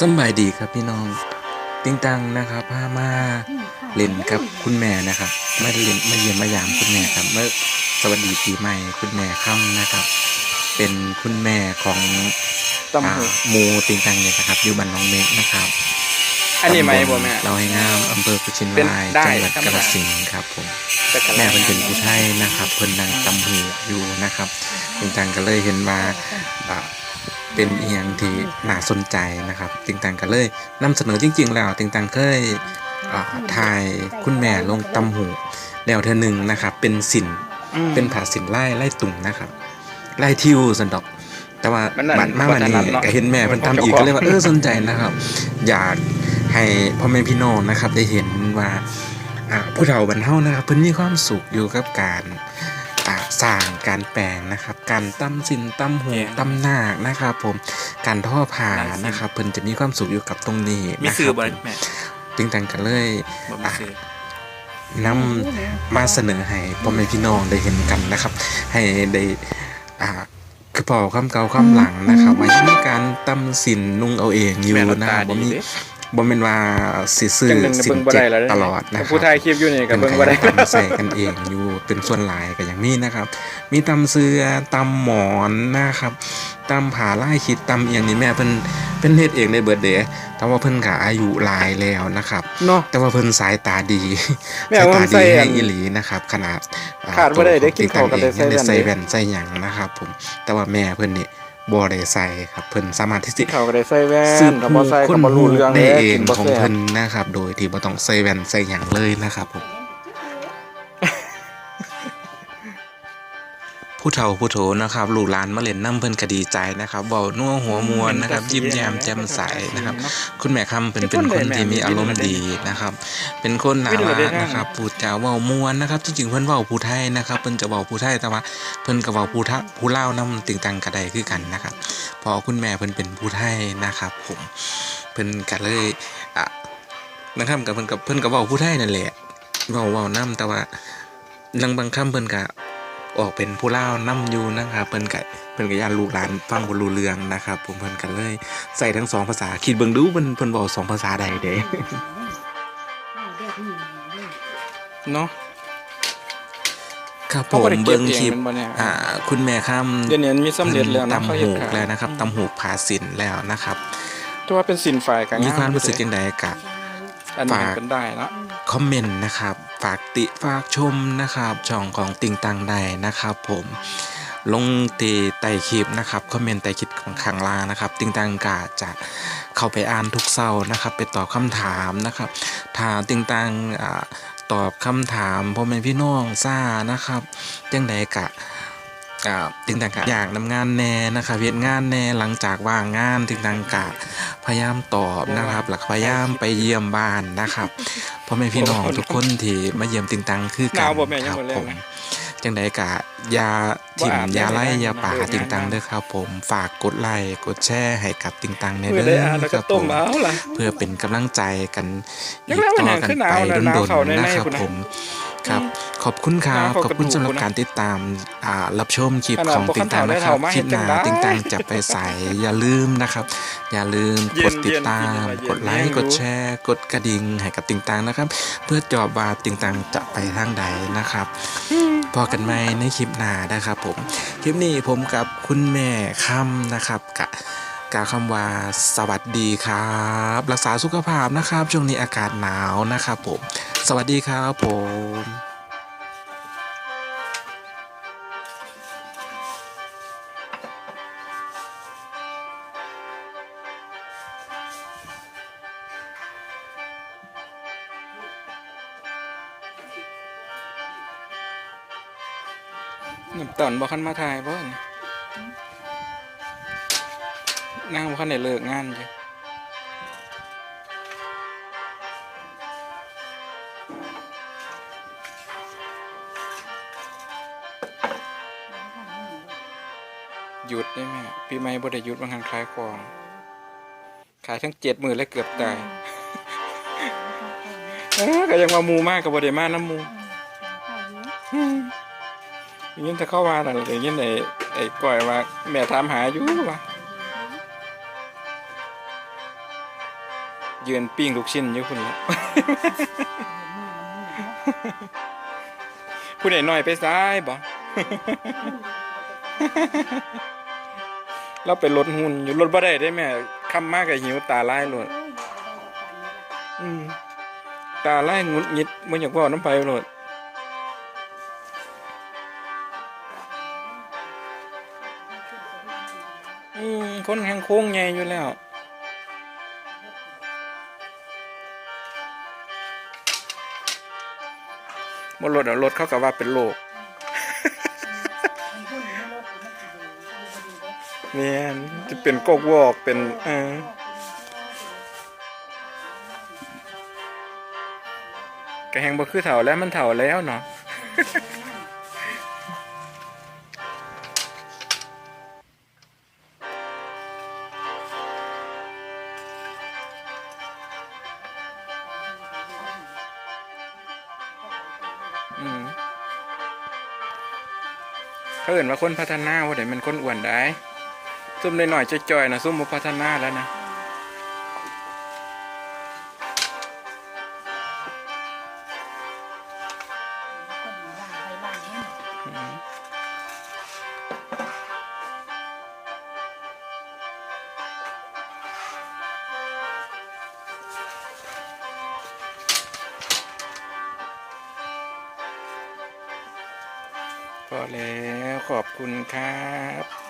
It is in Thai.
สำบายดีครับพี่น้อง ติงตังนะครับพามาเล่นกับคุณแม่นะครับมาเล่นมาเยี่ยมมายามคุณแม่ครับเมื่อสวัสดีปีใหม่คุณแม่ค่ำนะครับ เป็นคุณแม่ของตำหูอ่าหมูติงตังเนี่ยนะครับอยู่บ้านน้องเมฆนะครับ อันนี้ไหมบ่แม่เราให้งามอำเภอกุชินเป็นรายได้จังหวัดธรรมกาฬดาสินธุ์ครับผมแต่กะลาแม่เพิ่นเป็นผู้ไทยนะครับ เพิ่นนั่งตำหูอยู่นะครับติงตังก็เลยเห็นว่าอ่าเป็นเอียงที่น่าสนใจนะครับ ติงตังก็เลยนำเสนอจริง ๆ แล้ว ติงตังเคยอ่าถ่ายคุณแม่ลงตำหูแล้วเธอหนึ่งนะครับ เป็นสินอืมเป็นผาสินไล่ไล่ตุ่มนะครับไล่ทิวสันดอก แต่ว่ามันนั่นบัดมาวันนี้บ่ถนัดเนาะก็เห็นแม่เพิ่นทำอีกก็เลยว่าเออสนใจนะครับ อยาก ให้พ่อแม่พี่น้องนะครับ ได้เห็นว่าอ่าผู้เฒ่าบรรเทานะครับเพิ่นมีความสุขอยู่กับการอ่าสร้างการแปลงนะครับ การตำสินตำหูตำหน้ากนะครับผมการท่อผ่านะครับ เพิ่นจะมีความสุขอยู่กับตรงนี้มีนะคสื่อรับบ่แม่จึงแต่งกันเลยบ่มีสื่อนำมาเสนอให้พ่อแม่พี่น้องได้เห็นกันนะครับ ให้ได้อ่าคือพอความเก่าความหลังนะครับว่ายังมีการตำสินนุ่งเอาเองอยู่แม่เรานะคตารับบ่ดีมีเด้ บ่แม่นว่าสิซื้อจังหนึงสิเบิ่นงบ่เจ็ได้ดแล้วเด้ตลอดนะคผู้รับถ่ายคลิปอยู่นี่ก็เป็นเบิ่งบ่ได้การตำใส่กันเองอยู่เป็นส่วนหลายก็อย่างมีนะครับ มีตำเสื้อตำหมอนนะครับตำผาไล่คิดตำเอียงนี่แม่เพิ่นเพิ่นเฮ็ดเองในเบิดเดย์แต่ว่าเพิ่นก็อายุหลายแล้วนะครับเนาะแต่ว่าเพิ่นสายตาดีแม่สายว่าตามันดีใส่ให้อันอีหลีนะครับขนาดอ่ขาดบ่ได้ได้กินตัวข้าวกันได้ของติ๊กใส่ตังเองยังได้ใส่แว่แว่นนใส่หยังนะครับ ผมแต่ว่าแม่เพิ่นนี่ บ่ได้ใส่ครับเพิ่นสามารถที่สิจะเขาก็ได้ใส่แว่สืนบถ้าหูบ่ใส่คก็นบ่หูรู้เรื่องได้เด้เองกินบ่ของแซ่บเพิ่นนะครับ โดยที่บ่ต้องใส่แว่นใส่หยังเลยนะครับผม ผู้เฒ่าผู้โถนะครับลูกหลานมาเล่นน้ำเพิ่นก็ดีใจนะครับเว้านัวหัวมวนนะครับ ยิ้มแย้มแจ่มใสนะครับ คุณแม่คำเป็นเป็นคนที่มีอารมณ์ดีนะครับ เป็นคนน่ารักนะครับพูดจาเว้ามวนนะครับจริงๆเพิ่นเว้าผู้ไทยนะครับเพิ่นจะเว้าผู้ไทยแต่ว่าเพิ่นก็เว้าผู้ทะผู้เล่าวนํติงตังกระไดคือกันนะครับพอคุณแม่เพิ่นเป็นผู้ไทยนะครับผมเพิ่นก็เลยอะนะครับกับเพิ่นกับเพิ่นก็เว้าผู้ไทยนั่นแหละเว้าเว้านํแต่ว่าลังบางคำเพิ่นก็ ออกเป็นผู้ลาวนํอยู่นะครับเพิ่นก็เพิ่นก็ย่านลูกหลานฟังบ่รู้เรื่องนะครับ ผมเพิ่นก็เลยใส่ทั้งสองภาษาคิดเบิ่งดูเพิ่นเพิ่นเว้าสองภาษาใดเด้เนาะครับผเขาบ่มได้เก็เบิ้บงเองคลิปมันบ่เนี่ยอ่า คุณแม่ข้ามเดี๋ยวนี้มันมีสำเร็จแล้วนะเขาตำเฮ็ดหูกขายแล้วนะครับตำหูกผาสินแล้วนะครับตัวาเป็นสินฝ่ายกันมีความรู้สึกยังไงกับอันนี้ฝากเป็นได้เนาะคอมเมนต์นะครับ ฝากติฝากชมนะครับช่องของติงตังใดนะครับผมลงตีไต่คลิปนะครับคอมเมนต์ไต่คลิปของขังลานะครับ ติงตังกาจะเข้าไปอ่านทุกเศร้านะครับ ไปตอบคำถามนะครับถามติงตังอตอบคำถามพ่อแม่พี่น้องซ่านะครับจังใดกะ อ่าถึงต่างกะอยากนำงานแน่นะครับเวียดงานแน่หลังจากว่างงานถึงต่างกะพยายามตอบนะครับหลักพยายามไปเยี่ยมบ้านนะครับพ่อแม่พี่น้องทุกคนที่มาเยี่ยมติงตังคือหกันาวนบ่แม่คยังรับบ่แล้ผวมนะจังใดกะอยาถิ่มบ่อาบอยาไล่ได้ไหมอยาป่าเลิกงานติงตังเด้อครับผมฝากกดไลค์กดแชร์ให้กับติงตังในมือเด้ได้ออ่านแล้วคก็รับผต้มมเอาล่ะเพื่อเป็นกำลังใจกันอียักงแล้วมันต่อหนากันขึ้นหนาไปวนะดนหนาวเข้าๆในนะครับในพุ่นนะผมครับ ขอบคุณครับหนาวเข้าขอบคุณกระดูกสำหรับพุ่นนะการติดตามอ่ารับชมคลิปขนาดของบ่ติงตังคันนะเฒ่าครับได้คลิปหน้าเฒ่ามาเฮ็ดจังได้ติงตังจะไปใส่อย่าลืมนะครับ อย่าลืมเย็นกดติดตามเย็นกดไลเย็ค์นกดแชร์ กดกระดิ่งให้กับติงตังนะครับ เพื่อจอบว่าติงตังจะไปทางใดนะครับพอกันไหมในคลิปหน้านะครับผม คลิปนี้ผมกับคุณแม่ค่ำนะครับกะกล่าวคำว่าสวัสดีครับ รักษาสุขภาพนะครับ ช่วงนี้อากาศหนาวนะครับผม สวัสดีครับผม น้ำตอนบ่คันมาถ่ายบ่เนี่ยนางบ่คันได้เลิกงานอยู่หยุดได้แม่ปีใหม่บ่ได้หยุดบางครั้งขายของ ขายทั้งเจ็ดมือและเกือบตายเอ้อก็ยังว่าหมูมากกับบ่ได้มาน้ำหมูอืมอ ย่างนี้ถ้าเข้ามาน่ะอย่างนี้ไอ้ไอ้ก้อยว่าแม่ถามหาอยู่ว่ายืนปิ้งลูกชิ้นอยู่คุณละผู้ใดน้อยไปซ้ายบ่เราไปลดหุ่นอยู่ลดบ่ได้ได้แม่คำมากกับหิวตาลายโลดอืมตาลายงุดหงิดบ่อยากเว้าน้ำไปโลด อืมคนแห่งโค้งใหญ่อยู่แล้วบ่ลดเอารถเขาก็ว่าเป็นโรคแม่นจะเป็นกกวอกเป็นเออก็แหงบ่คือเฒ่าแล้วมันเฒ่าแล้วเนาะ เขาอื่นว่าคนพัฒนาว่าเดี๋ยวมันคนอ้วนได้ซุ่มหน่อยๆจ่อยๆนะซุ่มมาพัฒนาแล้วนะ พอแล้วขอบคุณครับ